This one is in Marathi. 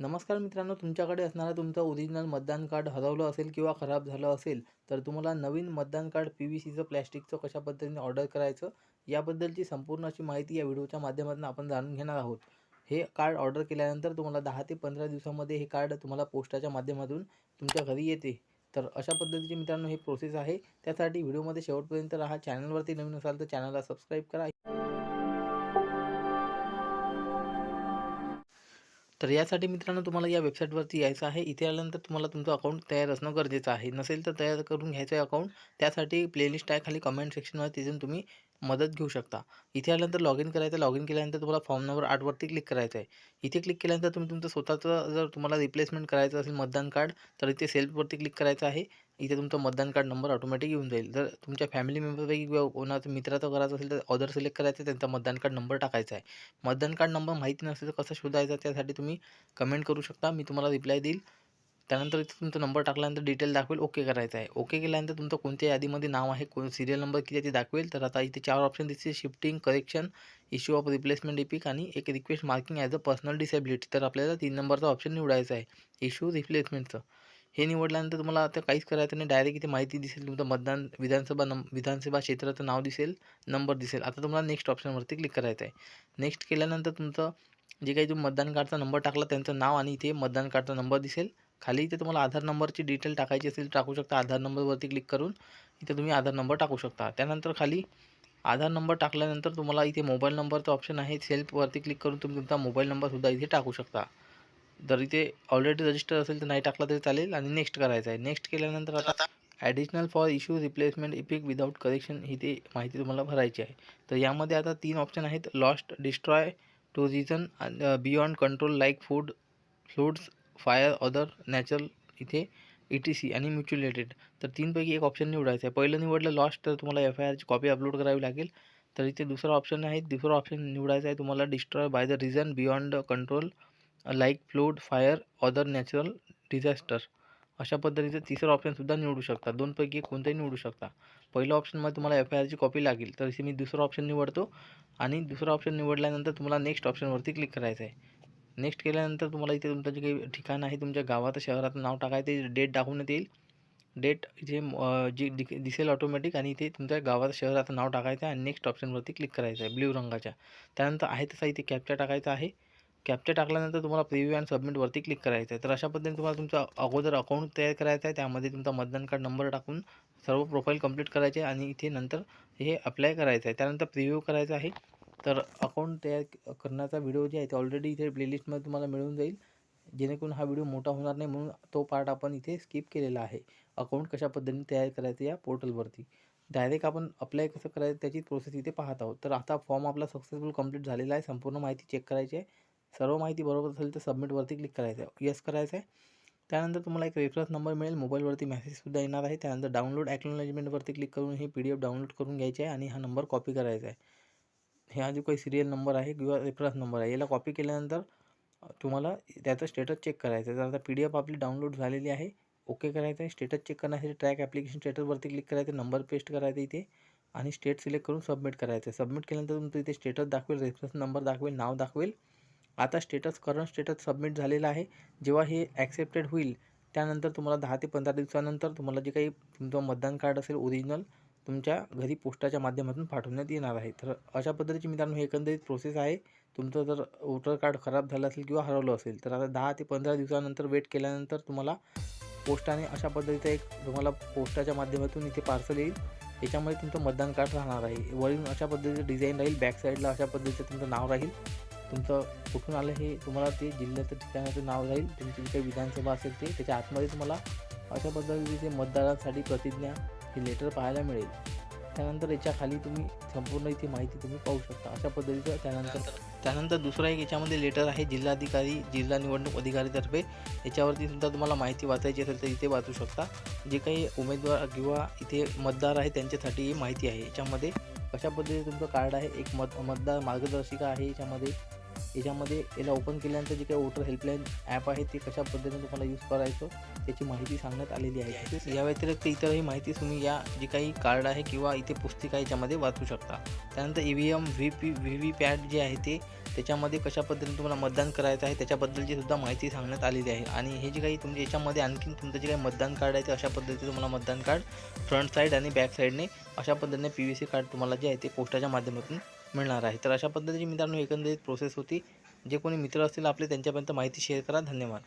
नमस्कार मित्रांनो तुमच्याकडे असणारा तुमचं ओरिजिनल मतदान कार्ड हरवलं असेल किंवा खराब झालं असेल तर तुम्हाला नवीन मतदान कार्ड पी व्ही सीचं प्लॅस्टिकचं कशा पद्धतीने ऑर्डर करायचं याबद्दलची संपूर्ण अशी माहिती या व्हिडिओच्या माध्यमातून आपण जाणून घेणार आहोत. हे कार्ड ऑर्डर केल्यानंतर तुम्हाला दहा ते पंधरा दिवसामध्ये हे कार्ड तुम्हाला पोस्टाच्या माध्यमातून तुमच्या घरी येते. तर अशा पद्धतीची मित्रांनो हे प्रोसेस आहे. त्यासाठी व्हिडिओमध्ये शेवटपर्यंत राहा. चॅनलवरती नवीन असाल तर चॅनलला सबस्क्राईब करा. तर यासाठी मित्रांनो तुम्हाला या वेबसाईटवरती यायचं आहे. इथे आल्यानंतर तुम्हाला तुमचं अकाउंट तयार असणं गरजेचं आहे. नसेल तर तयार करून घ्यायचं आहे अकाउंट त्यासाठी प्लेलिस्ट आहे खाली कमेंट सेक्शनवर तिथून तुम्ही मदत घेऊ शकता. इथे आल्यानंतर लॉग इन करायचं लॉग इन केल्यानंतर तुम्हाला फॉर्म नंबर आठवरती क्लिक करायचं आहे. इथे क्लिक केल्यानंतर तुम्ही तुमचं स्वतःचं जर तुम्हाला रिप्लेसमेंट करायचं असेल मतदान कार्ड तर इथे सेल्फवरती क्लिक करायचं आहे. इथे तुमचं मतदान कार्ड नंबर ऑटोमॅटिक येऊन जाईल. जर तुमच्या फॅमिली मेंबरपैकी किंवा कोणाचं मित्राचं करायचं असेल तर ऑर्डर सिलेक्ट करायचं आहे. त्यांचा मतदान कार्ड नंबर टाकायचा आहे. मतदान कार्ड नंबर माहिती नसेल तर कसं शोधायचा त्यासाठी तुम्ही कमेंट करू शकता. मी तुम्हाला रिप्लाय देईल. त्यानंतर इथे तुमचा नंबर टाकल्यानंतर डिटेल दाखवेल ओके करायचं आहे. ओके केल्यानंतर तुमचं कोणत्या यादीमध्ये नाव आहे कोण सिरियल नंबर किती आहे ते दाखवेल. तर आता इथे चार ऑप्शन दिसते shifting correction issue of replacement EPIC आणि एक request marking as a personal disability तर आपल्याला तीन नंबरचा ऑप्शन निवडायचा आहे इश्यू रिप्लेसमेंटचं हे निवडल्यानंतर तुम्हाला आता काहीच करायचं नाही डायरेक्ट इथे माहिती दिसेल तुमचं मतदान विधानसभा नम विधानसभा क्षेत्राचं नाव दिसेल नंबर दिसेल. आता तुम्हाला नेक्स्ट ऑप्शनवरती क्लिक करायचं आहे. नेक्स्ट केल्यानंतर तुमचं जे काही तुम्ही मतदान कार्डचा नंबर टाकला त्यांचं नाव आणि इथे मतदान कार्डचा नंबर दिसेल. खाली इथे तुम्हाला आधार नंबरची डिटेल टाकायची असेल टाकू शकता. आधार नंबरवरती क्लिक करून इथे तुम्ही आधार नंबर टाकू शकता. त्यानंतर खाली आधार नंबर टाकल्यानंतर तुम्हाला इथे मोबाईल नंबरचं ऑप्शन आहे. सेल्फवरती क्लिक करून तुम्ही तुमचा मोबाईल नंबरसुद्धा इथे टाकू शकता. जर इथे ऑलरेडी रजिस्टर असेल तर नाही टाकला तरी चालेल आणि नेक्स्ट करायचं आहे. नेक्स्ट केल्यानंतर आता additional for issue replacement effect without correction ही ते माहिती तुम्हाला भरायची आहे. तर यामध्ये आता तीन ऑप्शन आहेत. Lost destroy to reason beyond control like food floods fire other natural इथे ई टी सी आणि म्युच्युलेटेड तर तीनपैकी एक ऑप्शन निवडायचं आहे. पहिलं निवडलं लॉस्ट तर तुम्हाला एफ आय आरची कॉपी अपलोड करावी लागेल. तर इथे दुसरा ऑप्शन आहे. दुसरा ऑप्शन निवडायचा आहे. तुम्हाला destroy by the reason beyond control like fluid fire other natural disaster अशा पद्धतीचं तिसरं ऑप्शनसुद्धा निवडू शकता. दोनपैकी एक कोणतंही निवडू शकता. पहिल्या ऑप्शनमध्ये तुम्हाला एफ आय आरची कॉपी लागेल. तर इथे मी दुसरा ऑप्शन निवडतो. आणि दुसरा ऑप्शन निवडल्यानंतर तुम्हाला नेक्स्ट ऑप्शनवरती क्लिक करायचं आहे. नेक्स्ट केल्यानंतर तुम्हाला इथे तुमचं जे काही ठिकाण आहे तुमच्या गावात शहरात नाव टाकायचं ते डेट दाखवण्यात येईल डेट इथे जी दि दिसेल ऑटोमॅटिक आणि इथे तुमच्या गावात शहराचं नाव टाकायचं आहे आणि नेक्स्ट ऑप्शनवरती क्लिक करायचं आहे ब्ल्यू रंगाच्या. त्यानंतर आहे तसा इथे कॅप्चा टाकायचा आहे. कॅप्चा टाकल्यानंतर तुम्हाला प्रिव्ह्यू अँड सबमिटवरती क्लिक करायचं आहे. तर अशा पद्धतीने तुम्हाला तुमचा अगोदर अकाउंट तयार करायचं आहे. त्यामध्ये तुमचा मतदान कार्ड नंबर टाकून सर्व प्रोफाईल कंप्लीट करायचे आहे आणि इथे नंतर हे अप्लाय करायचं आहे. त्यानंतर प्रिव्ह्यू करायचं आहे. तर अकाउंट तयार करण्याचा व्हिडिओ जे आहे ते ऑलरेडी इथे प्लेलिस्टमध्ये तुम्हाला मिळून जाईल. जेणेकरून हा व्हिडिओ मोठा होणार नाही म्हणून तो पार्ट आपण इथे स्किप केलेला आहे. अकाउंट कशा पद्धतीने तयार करायचं या पोर्टलवरती डायरेक्ट आपण अप्लाय कसं करायचं त्याची प्रोसेस इथे पाहत आहोत. तर आता फॉर्म आपला सक्सेसफुल कंप्लीट झालेला आहे. संपूर्ण माहिती चेक करायची आहे. सर्व माहिती बरोबर असेल तर सबमिटवरती क्लिक करायचं आहे. येस करायचं आहे. त्यानंतर तुम्हाला एक रेफरन्स नंबर मिळेल. मोबाईलवरती मेसेजसुद्धा येणार आहे. त्यानंतर डाउनलोड ॲक्नॉलेजमेंटवरती क्लिक करून ही पी डी एफ डाउनलोड करून घ्यायची आहे आणि हा नंबर कॉपी करायचा आहे. हा जो काही सिरियल नंबर आहे किंवा रेफरन्स नंबर आहे याला कॉपी केल्यानंतर तुम्हाला त्याचं स्टेटस चेक करायचं आहे. तर आता पी डी एफ आपली डाउनलोड झालेली आहे ओके करायचं आहे. स्टेटस चेक करण्यासाठी ट्रॅक ॲप्लिकेशन स्टेटसवरती क्लिक करायचं नंबर पेस्ट करायचं इथे आणि स्टेट सिलेक्ट करून सबमिट करायचं आहे. सबमिट केल्यानंतर तुमचं इथे स्टेटस दाखवेल रेफरन्स नंबर दाखवेल नाव दाखवेल. आता स्टेटस करंट स्टेटस सबमिट झालेलं आहे. जेव्हा हे ॲक्सेप्टेड होईल त्यानंतर तुम्हाला दहा ते पंधरा दिवसानंतर तुम्हाला जे काही तुमचं मतदान कार्ड असेल ओरिजिनल तुमच्या घरी पोस्टाच्या माध्यमातून पाठवण्यात येणार आहे. तर अशा पद्धतीची मित्रांनो हे एकंदरीत प्रोसेस आहे. तुमचं जर वोटर कार्ड खराब झालं असेल किंवा हरवलं असेल तर आता दहा ते पंधरा दिवसानंतर वेट केल्यानंतर तुम्हाला पोस्टाने अशा पद्धतीचं एक तुम्हाला पोस्टाच्या माध्यमातून इथे पार्सल येईल. याच्यामध्ये तुमचं मतदान कार्ड राहणार आहे. वरून अशा पद्धतीचं डिझाईन राहील. बॅक साईडला अशा पद्धतीचं तुमचं नाव राहील. तुमचं कुठून आलं हे तुम्हाला ते जिल्ह्याचं ठिकाणाचं नाव राहील. तुमची जी काही विधानसभा असेल ते त्याच्या आतमध्ये तुम्हाला अशा पद्धतीचे मतदारांसाठी प्रतिज्ञा हे लेटर पाहायला मिळेल. त्यानंतर याच्याखाली तुम्ही संपूर्ण इथे माहिती तुम्ही पाहू शकता. अशा पद्धतीचं त्यानंतर त्यानंतर दुसरा एक याच्यामध्ये लेटर आहे जिल्हाधिकारी जिल्हा निवडणूक अधिकारीतर्फे याच्यावरती सुद्धा तुम्हाला माहिती वाचायची असेल तर इथे वाचू शकता. जे काही उमेदवार किंवा इथे मतदार आहे त्यांच्यासाठी ही माहिती आहे. याच्यामध्ये कशा पद्धतीने तुमचं कार्ड आहे? एक मत मतदार मार्गदर्शिका आहे याच्यामध्ये. याच्यामध्ये याला ओपन केल्यानंतर जे काही वोटर हेल्पलाईन ॲप आहे ते कशा पद्धतीने तुम्हाला यूज करायचं त्याची माहिती सांगण्यात आलेली आहे. या व्यतिरिक्त इतरही माहिती तुम्ही या जे काही कार्ड आहे किंवा इथे पुस्तिका याच्यामध्ये वाचू शकता. त्यानंतर E V M V P V जे आहे ते त्याच्यामध्ये कशा पद्धतीने तुम्हाला मतदान करायचं आहे त्याच्याबद्दलची सुद्धा माहिती सांगण्यात आलेली आहे. आणि हे जे काही तुमच्या याच्यामध्ये आणखीन तुमचं जे काही मतदान कार्ड आहे ते अशा पद्धतीने तुम्हाला मतदान कार्ड फ्रंट साईड आणि बॅक साईडने अशा पद्धतीने पी व्ही सी कार्ड तुम्हाला जे आहे ते पोस्टाच्या माध्यमातून मिळणार आहे. तर अशा पद्धतीची मित्रांनो एकंदरीत प्रोसेस होती. जे कोणी मित्र असतील आपले त्यांच्यापर्यंत माहिती शेअर करा. धन्यवाद.